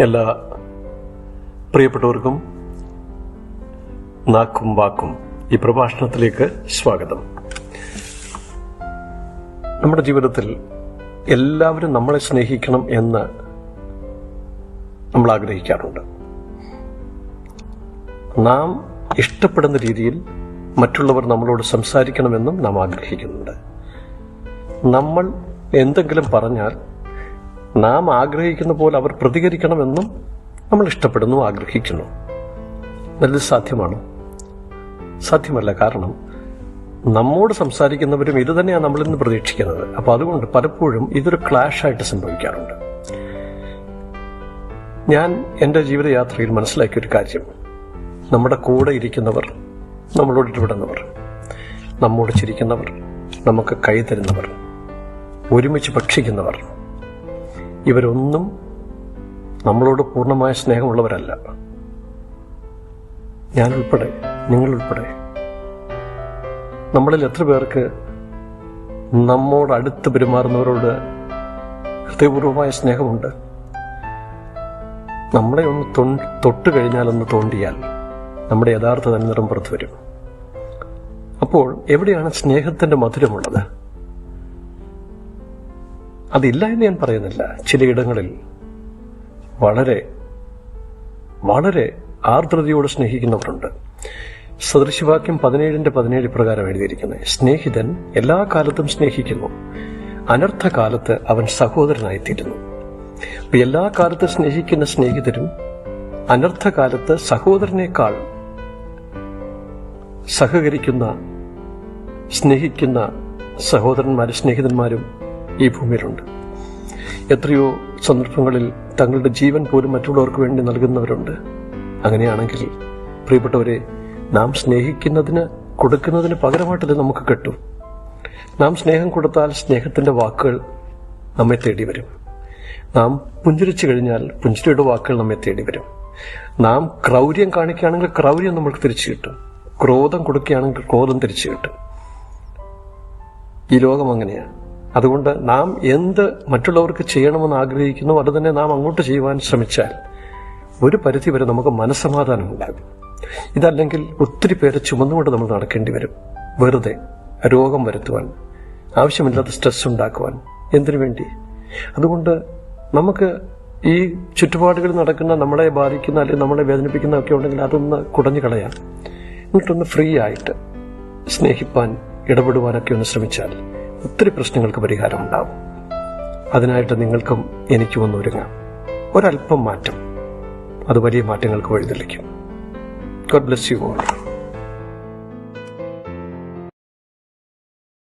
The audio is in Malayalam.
എല്ലാ പ്രിയപ്പെട്ടവർക്കും നാക്കും വാക്കും ഈ പ്രഭാഷണത്തിലേക്ക് സ്വാഗതം. നമ്മുടെ ജീവിതത്തിൽ എല്ലാവരും നമ്മളെ സ്നേഹിക്കണം എന്ന് നമ്മൾ ആഗ്രഹിക്കാറുണ്ട്. നാം ഇഷ്ടപ്പെടുന്ന രീതിയിൽ മറ്റുള്ളവർ നമ്മളോട് സംസാരിക്കണമെന്നും നാം ആഗ്രഹിക്കുന്നുണ്ട്. നമ്മൾ എന്തെങ്കിലും പറഞ്ഞാൽ നാം ആഗ്രഹിക്കുന്ന പോലെ അവർ പ്രതികരിക്കണമെന്നും നമ്മൾ ഇഷ്ടപ്പെടുന്നു ആഗ്രഹിക്കുന്നു. നല്ല സാധ്യമാണോ? സാധ്യമല്ല. കാരണം നമ്മോട് സംസാരിക്കുന്നവരും ഇത് തന്നെയാണ് നമ്മൾ ഇന്ന് പ്രതീക്ഷിക്കുന്നത്. അപ്പൊ അതുകൊണ്ട് പലപ്പോഴും ഇതൊരു ക്ലാഷ് ആയിട്ട് സംഭവിക്കാറുണ്ട്. ഞാൻ എന്റെ ജീവിതയാത്രയിൽ മനസ്സിലാക്കിയ ഒരു കാര്യം. നമ്മുടെ കൂടെ ഇരിക്കുന്നവർ നമ്മളോട് ഇടപെടുന്നവർ നമ്മോട് ചിരിക്കുന്നവർ നമുക്ക് കൈ തരുന്നവർ ഒരുമിച്ച് ഭക്ഷിക്കുന്നവർ ഇവരൊന്നും നമ്മളോട് പൂർണമായ സ്നേഹമുള്ളവരല്ല. നിങ്ങൾ ഉൾപ്പെടെ നമ്മളിൽ എത്ര പേർക്ക് നമ്മോട് അടുത്ത് പെരുമാറുന്നവരോട് ഹൃദയപൂർവമായ സ്നേഹമുണ്ട്? നമ്മളെ ഒന്ന് തൊട്ട് കഴിഞ്ഞാൽ ഒന്ന് തോണ്ടിയാൽ നമ്മുടെ യഥാർത്ഥ തന്നിറം പുറത്തു വരും അപ്പോൾ എവിടെയാണ് സ്നേഹത്തിന്റെ മധുരമുള്ളത്? അതില്ല എന്ന് ഞാൻ പറയുന്നില്ല. ചിലയിടങ്ങളിൽ വളരെ വളരെ ആർദ്രതയോട് സ്നേഹിക്കുന്നവരുണ്ട്. സദൃശവാക്യം പതിനേഴിന്റെ പതിനേഴ് പ്രകാരം എഴുതിയിരിക്കുന്നത് സ്നേഹിതൻ എല്ലാ കാലത്തും സ്നേഹിക്കുന്നു. അനർത്ഥകാലത്ത് അവൻ സഹോദരനായിത്തീരുന്നു. എല്ലാ കാലത്തും സ്നേഹിക്കുന്ന സ്നേഹിതരും അനർത്ഥകാലത്ത് സഹോദരനേക്കാൾ സഹകരിക്കുന്ന സ്നേഹിക്കുന്ന സഹോദരന്മാരും സ്നേഹിതന്മാരും ഈ ഭൂമിയിലുണ്ട്. എത്രയോ സന്ദർഭങ്ങളിൽ തങ്ങളുടെ ജീവൻ പോലും മറ്റുള്ളവർക്ക് വേണ്ടി നൽകുന്നവരുണ്ട്. അങ്ങനെയാണെങ്കിൽ പ്രിയപ്പെട്ടവരെ നാം സ്നേഹിക്കുന്നതിന് കൊടുക്കുന്നതിന് പകരമായിട്ടത് നമുക്ക് കിട്ടും. നാം സ്നേഹം കൊടുത്താൽ സ്നേഹത്തിന്റെ വാക്കുകൾ നമ്മെ തേടി വരും നാം പുഞ്ചിരിച്ചു കഴിഞ്ഞാൽ പുഞ്ചിരിയുടെ വാക്കുകൾ നമ്മെ തേടി വരും നാം ക്രൗര്യം കാണിക്കുകയാണെങ്കിൽ ക്രൗര്യം നമ്മൾക്ക് തിരിച്ചു കിട്ടും. ക്രോധം കൊടുക്കുകയാണെങ്കിൽ ക്രോധം തിരിച്ചു കിട്ടും. ഈ ലോകം അങ്ങനെയാണ്. അതുകൊണ്ട് നാം എന്ത് മറ്റുള്ളവർക്ക് ചെയ്യണമെന്ന് ആഗ്രഹിക്കുന്നു അത് തന്നെ നാം അങ്ങോട്ട് ചെയ്യുവാൻ ശ്രമിച്ചാൽ ഒരു പരിധി വരെ നമുക്ക് മനസ്സമാധാനം ഉണ്ടാകും. ഇതല്ലെങ്കിൽ ഒത്തിരി പേരെ ചുമന്നുകൊണ്ട് നമ്മൾ നടക്കേണ്ടി വരും. വെറുതെ രോഗം വരുത്തുവാൻ ആവശ്യമില്ലാത്ത സ്ട്രെസ് ഉണ്ടാക്കുവാൻ എന്തിനു വേണ്ടി? അതുകൊണ്ട് നമുക്ക് ഈ ചുറ്റുപാടുകളിൽ നടക്കുന്ന നമ്മളെ ബാധിക്കുന്ന അല്ലെങ്കിൽ നമ്മളെ വേദനിപ്പിക്കുന്ന ഒക്കെ ഉണ്ടെങ്കിൽ അതൊന്ന് കുടഞ്ഞു കളയാം. എന്നിട്ടൊന്ന് ഫ്രീ ആയിട്ട് സ്നേഹിപ്പാൻ ഇടപെടുവാനൊക്കെ ഒന്ന് ശ്രമിച്ചാൽ ഒത്തിരി പ്രശ്നങ്ങൾക്ക് പരിഹാരം ഉണ്ടാവും. അതിനായിട്ട് നിങ്ങൾക്കും എനിക്കും ഒന്ന് ഒരുങ്ങാം. ഒരല്പം മാറ്റം. അത് വലിയ മാറ്റങ്ങൾക്ക് വഴിതെളിക്കും. God bless you all